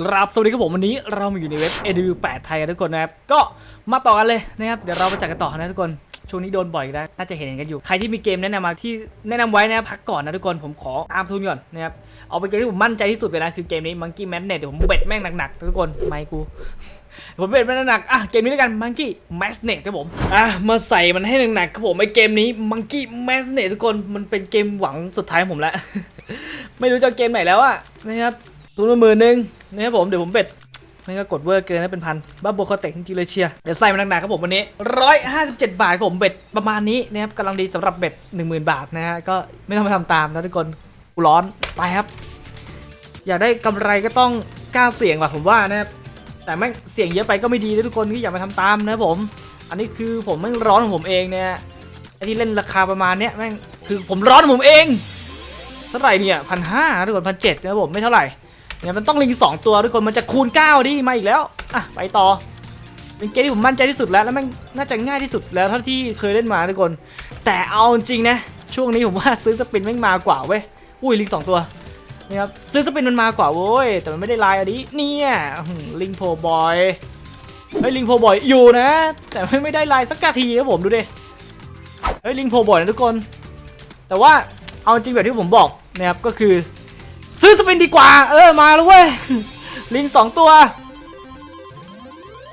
ครับสวัสดีครับผมวันนี้เรามาอยู่ในเว็บ edu8 ไทยทุกคนนะครับ ก็มาต่อกันเลยนะครับ เดี๋ยวเรามาจัดกันต่อนะทุกคน ช่วงนี้โดนบ่อยกแล้วน่าจะเห็นกันอยู่ ใครที่มีเกมแนะนำมาที่แนะนำไว้นะพักก่อนนะทุกคนผมขอตามทุนก่อนนะครับ เอาเป็นเกมที่ผมมั่นใจที่สุดเลยนะ คือเกมนี้ Monkey Madness เดี๋ยวผมเบ็ดแม่งหนักๆทุกคนไม่กูผมเบ็ดแม่งหนักๆอะ เกมนี้แล้วกัน Monkey Madness ครับผม อะ มาใส่มันให้หนักๆครับผมไอเกมนี้ Monkey Madness ทุกคน มันเป็นเกมหวังสุดท้ายของผมแล้ว ไม่รู้จะเกมไหนแล้วอะนะครับ ทุนละหมื่นหนึ่งนะครับผมเดี๋ยวผมเบ็ดไม่ก็กดเวอร์เกินนะเป็นพันบ้าโบคอเต็กจริงๆเลยเชียร์เดี๋ยวใส่มาหนักๆครับผมวันนี้ร้อยห้าสิบเจ็ดบาทครับผมเบ็ดประมาณนี้นะครับกำลังดีสำหรับเบ็ดหนึ่งหมื่นบาทนะฮะก็ไม่ต้องมาทำตามนะทุกคนกูร้อนไปครับ อยากได้กำไรก็ต้องกล้าเสี่ยงว่ะผมว่านะครับแต่แม่งเสี่ยงเยอะไปก็ไม่ดีนะทุกคนที่อย่ามาทำตามนะครับผม อันนี้คือผมแม่งร้อนของผมเองเนี่ยไอที่เล่นราคาประมาณเนี้ยแม่งคือผมร้อนของผมเองเท่าไหร่เนี่ยพันห้าทุกคนพันเจ็ดนะครับผมไม่เท่าไหร่ เนี่ยมันต้องลิงสองตัวทุกคนมันจะคูณ 9 ดิมาอีกแล้วอะไปต่อเป็นเกมที่ผมมั่นใจที่สุดแล้วแล้วมันน่าจะง่ายที่สุดแล้วเท่าที่เคยเล่นมาทุกคน แต่เอาจริงนะช่วงนี้ผมว่าซื้อสปินแม่งมากว่าเว้ยอุ้ยลิงสองตัวนะครับซื้อสปินมันมากว่าเว้ยแต่มันไม่ได้ลายอันนี้เนี่ยลิงโพบอยเฮ้ยลิงโพบอยอยู่นะ แต่ไม่ไม่ได้ลายสักกะทีครับผมดูดิเฮ้ยลิงโพบอยนะทุกคน แต่ว่าเอาจริงแบบที่ผมบอกนะครับก็คือ ซื้อสปินดีกว่า เออมาแล้วเว้ย ลิงสองตัว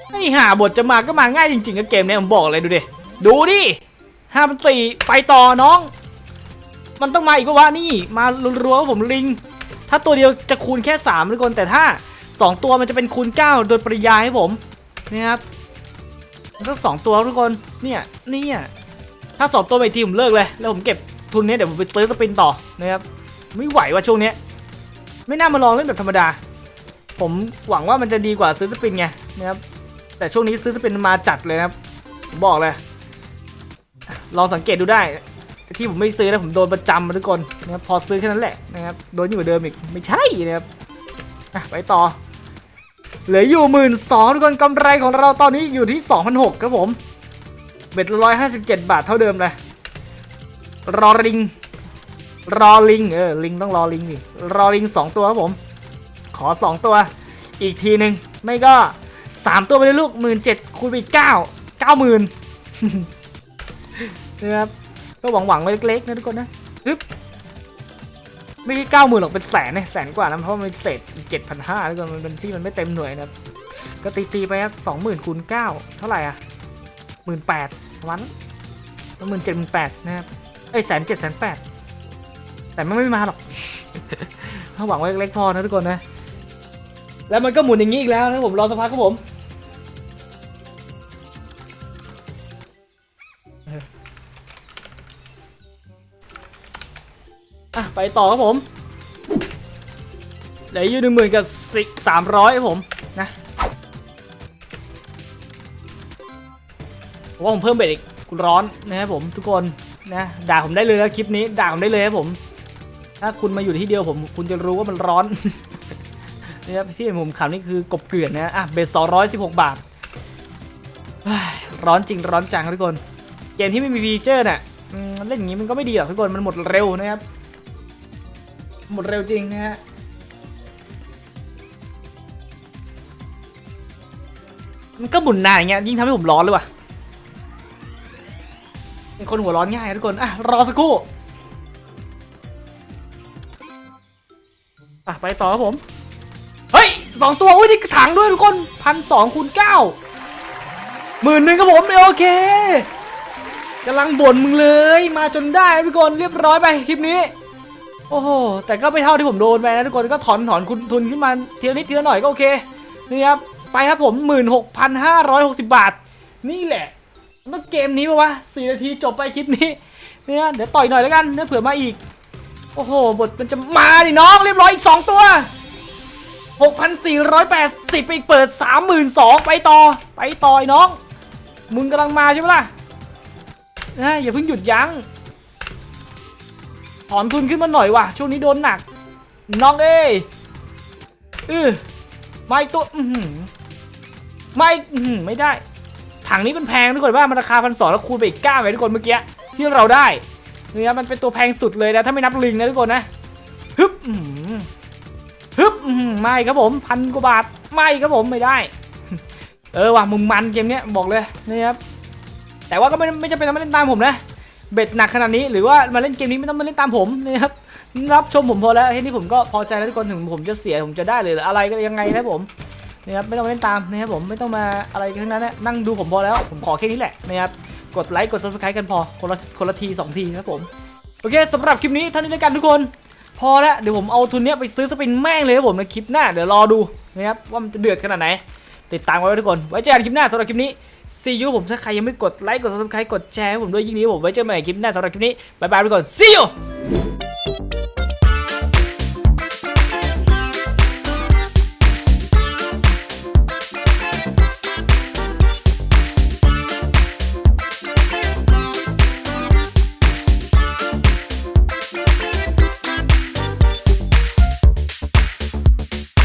ไอ้ห่าบทจะมาก็มาง่ายจริงๆกับเกมนี้ผมบอกเลยดูดิ ดูดิห้าพันสี่ไปต่อน้อง มันต้องมาอีกปะวะนี่ มารัวๆกับผมลิง ถ้าตัวเดียวจะคูณแค่3ทุกคนแต่ถ้า 2 ตัวมันจะเป็นคูณ 9 โดยปริยายให้ผมนี่ครับมันต้องสองตัวทุกคนเนี่ยเนี่ยถ้าสองตัวไปทีผมเลิกเลย แล้วผมเก็บทุนเนี้ยเดี๋ยวผมไปซื้อสปินต่อนะครับไม่ไหวว่ะช่วงเนี้ย ไม่น่ามาลองเล่นแบบธรรมดา ผมหวังว่ามันจะดีกว่าซื้อสปินไงนะครับ แต่ช่วงนี้ซื้อสปินมาจัดเลยนะครับผมบอกเลย ลองสังเกตดูได้ ที่ผมไม่ซื้อนะผมโดนประจำมาทุกคนนะครับพอซื้อแค่นั้นแหละนะครับโดนยิ่งกว่าเดิมอีกไม่ใช่นะครับไปต่อ เหลืออยู่หมื่นสองทุกคนกำไรของเราตอนนี้อยู่ที่2 0 0ครับผมเบ็ดร้อยห้าสิบเจ็ดบาทเท่าเดิมเลยรอลิง รอลิงเออลิงต้องรอลิงนี่รอลิงสองตัวครับผม ขอสองตัว อีกทีหนึ่งไม่ก็สามตัวไปเลยลูกหมื่นเจ็ดคูณไปเก้าเก้าหมื่นนะครับก็หวังหวังๆไว้เล็กๆนะทุกคนนะฮึบไม่ใช่เก้าหมื่นหรอกเป็นแสนเนี่ยแสนกว่านะเพราะมันเศษเจ็ดพันห้าทุกคนมันเป็นที่มันไม่เต็มหน่วยนะก็ตีตีๆไปสองหมื่นคูณเก้าเท่าไหร่อะหมื่นแปดวันหมื่นเจ็ดหมื่นแปดนะครับเอ้ยแสนเจ็ดแสนแปด แต่มันไม่มาหรอกถ้าหวังไว้เล็กๆพอนะทุกคนนะ แล้วมันก็หมุนอย่างนี้อีกแล้วนะผมรอสักพักครับผมอะไปต่อครับผมเหลืออยู่หนึ่งหมื่นกับสิสามร้อยครับผมนะผมว่าผมเพิ่มเบ็ดอีกกูร้อนนะครับผมทุกคนนะด่าผมได้เลยนะคลิปนี้ด่าผมได้เลยครับผม ถ้าคุณมาอยู่ที่เดียวผม คุณจะรู้ว่ามันร้อนนี่ครับที่ผมขำนี่คือกบเกลื่อนนะอะเบสสองร้อยสิบหกบาทร้อนจริงร้อนจังทุกคน เกมที่ไม่มีฟีเจอร์น่ะอืมเล่นอย่างนี้มันก็ไม่ดีหรอกทุกคนมันหมดเร็วนะครับ หมดเร็วจริงนะฮะมันก็หมุนนานอย่างเงี้ยยิ่งทำให้ผมร้อนเลยว่ะเป็นคนหัวร้อนง่ายทุกคนอะรอสักครู่ อะไปต่อครับผม เฮ้ยสองตัวอุ้ยนี่ถังด้วยทุกคนพันสองคูณเก้าหมื่นหนึ่งครับผมโอเคกำลังบ่นมึงเลย มาจนได้ทุกคนเรียบร้อยไปคลิปนี้ โอ้โหแต่ก็ไม่เท่าที่ผมโดนไปนะทุกคนก็ถอนถอนคุณทุนขึ้นมาทีละนิดเทีละหน่อยก็โอเคนี่ครับไปครับผม 16,560 บาท นี่แหละเมื่อเกมนี้ปะวะ4นาทีจบไปคลิปนี้เนี่ยเดี๋ยวต่อยหน่อยแล้วกันเดี๋ยวเผื่อมาอีก โอ้โห บทมันจะมาดิน้องเรียบร้อยอีก 2 ตัว 6,480ไปอีกเปิด 32,000 ไปต่อ ไปต่อไอ้น้อง มึงกำลังมาใช่ไหมล่ะนะอย่าเพิ่งหยุดยั้ง ถอนทุนขึ้นมาหน่อยว่ะ ช่วงนี้โดนหนัก น้องเอ้ยเออไม่ตัวอือหือไม่อือหือไม่ได้ ถังนี้มันแพงทุกคนว่ามันราคาพันสองแล้วคูณไปอีกเก้าไปทุกคนเมื่อกี้ที่เราได้ นี่ครับมันเป็นตัวแพงสุดเลยนะถ้าไม่นับลิงนะทุกคนนะฮึบฮึบไม่ครับผมพันกว่าบาทไม่ครับผมไม่ได้ เออว่ะมึงมันเกมเนี้ยบอกเลยนะครับแต่ว่าก็ไม่ไม่จำเป็นต้องมาเล่นตามผมนะเบ็ดหนักขนาดนี้หรือว่ามาเล่นเกมนี้ไม่ต้องมาเล่นตามผมนะครับรับชมผมพอแล้วแค่นี้ผมก็พอใจแล้วทุกคนถึงผมจะเสียผมจะได้หรืออะไรก็ยังไงนะผมนะครับไม่ต้องมาเล่นตามนะครับผมไม่ต้องมาอะไรทั้งนั้นนะนั่งดูผมพอแล้ว ผมขอแค่นี้แหละนะครับ กดไลค์กด subscribe กันพอคนละคนละทีสองทีครับผม โอเคสำหรับคลิปนี้เท่านี้แล้วกันทุกคน พอแล้วเดี๋ยวผมเอาทุนเนี้ยไปซื้อสปินแม่งเลยครับผมในคลิปหน้าเดี๋ยวรอดูนะครับว่ามันจะเดือดขนาดไหน ติดตามไว้ทุกคน ไว้เจอกันคลิปหน้าสำหรับคลิปนี้ซียูผมถ้าใครยังไม่กดไลค์กด subscribe กดแชร์ให้ผมด้วยยิ่งดีผมไว้เจอกันใหม่คลิปหน้าสำหรับคลิปนี้บายบายทุกคน see you